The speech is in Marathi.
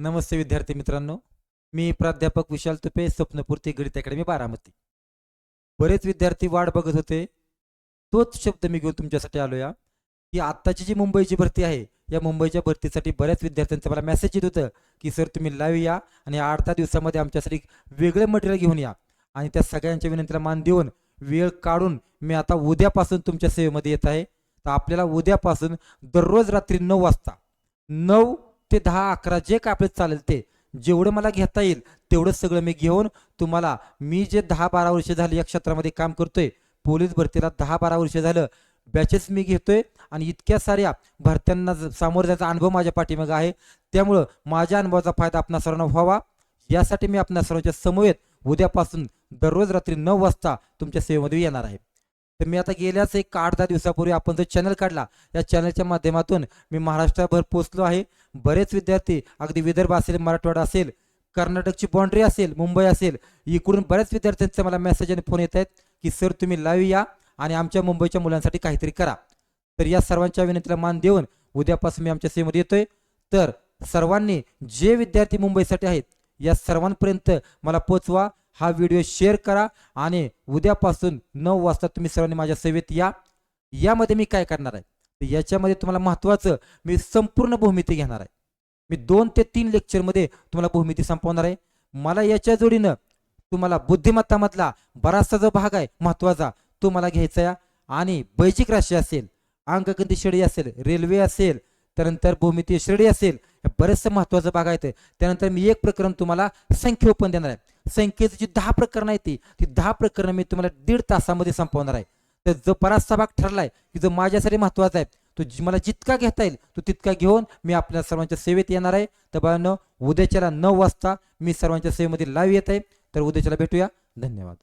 नमस्ते विद्यार्थी मित्रांनो. मी प्राध्यापक विशाल तुपे स्वप्नपूर्ती गणित अकॅडमी बारामती. बरेच विद्यार्थी वाट बघत होते. तोच शब्द मी घेऊन तुमच्यासाठी आलो या की आत्ताची जी मुंबईची भरती आहे या मुंबईच्या भरतीसाठी बऱ्याच विद्यार्थ्यांचं मला मेसेज येत होतं की सर तुम्ही लाईव्ह या आणि आठ दहा दिवसामध्ये आमच्यासाठी वेगळे मटेरियल घेऊन या. आणि त्या सगळ्यांच्या विनंतीला मान देऊन वेळ काढून मी आता उद्यापासून तुमच्या सेवेमध्ये येत आहे. तर आपल्याला उद्यापासून दररोज रात्री नऊ वाजता नऊ ते दहा अकरा जे काय आपलं चालेल ते. जेवढं मला घेता येईल तेवढं सगळं मी घेऊन तुम्हाला मी जे दहा बारा वर्ष झाली या क्षेत्रामध्ये काम करतोय पोलीस भरतीला दहा बारा वर्ष झालं बॅचेस मी घेतोय आणि इतक्या साऱ्या भरत्यांना ज- सामोरं जायचा अनुभव माझ्या पाठीमागं आहे. त्यामुळं माझ्या अनुभवाचा फायदा आपणा सर्वांना व्हावा. यासाठी मी आपणा सर्वांच्या समवेत उद्यापासून दररोज रात्री नऊ वाजता तुमच्या सेवेमध्ये येणार आहे. तर मी आता गेल्याच एक आठ दहा दिवसापूर्वी आपण जो चॅनल काढला या चॅनलच्या माध्यमातून मी महाराष्ट्राभर पोचलो आहे. बरेच विद्यार्थी अगदी विदर्भ असेल मराठवाडा असेल कर्नाटकची बाँड्री असेल मुंबई असेल इकडून बऱ्याच विद्यार्थ्यांचे मला मेसेज आणि फोन येत आहेत की सर तुम्ही लाईव्ह या आणि आमच्या मुंबईच्या मुलांसाठी काहीतरी करा. तर या सर्वांच्या विनंतीला मान देऊन उद्यापासून मी आमच्या सेमध्ये येतोय. तर सर्वांनी जे विद्यार्थी मुंबईसाठी आहेत या सर्वांपर्यंत मला पोचवा हा व्हिडिओ शेअर करा आणि उद्यापासून नऊ वाजता तुम्ही सर्वांनी माझ्या सेवेत या. यामध्ये मी काय करणार आहे? तर याच्यामध्ये तुम्हाला महत्त्वाचं मी संपूर्ण भूमिती घेणार आहे. मी दोन ते तीन लेक्चरमध्ये तुम्हाला भूमिती संपवणार आहे. मला याच्या जोडीनं तुम्हाला बुद्धिमत्तामधला बराचसा जो भाग आहे महत्त्वाचा तो मला घ्यायचा आहे. आणि बैजिक राशी असेल अंकगणित श्रेणी असेल रेल्वे असेल त्यानंतर भूमिती श्रेणी असेल हे बरेचसे महत्त्वाचं भाग आहेत. त्यानंतर मी एक प्रकरण तुम्हाला संख्या पण देणार आहे. संख्येची जी दहा प्रकरणं आहेत ती ती दहा प्रकरणं मी तुम्हाला दीड तासामध्ये संपवणार आहे. तर जो बराचसा भाग ठरलाय की जो माझ्यासाठी महत्त्वाचा आहे तो मला जितका घेता येईल तो तितका घेऊन मी आपल्या सर्वांच्या सेवेत येणार आहे. तर बाळांनो उद्याच्याला नऊ वाजता मी सर्वांच्या सेवेमध्ये लाईव्ह येत आहे. तर उद्याच्याला भेटूया. धन्यवाद.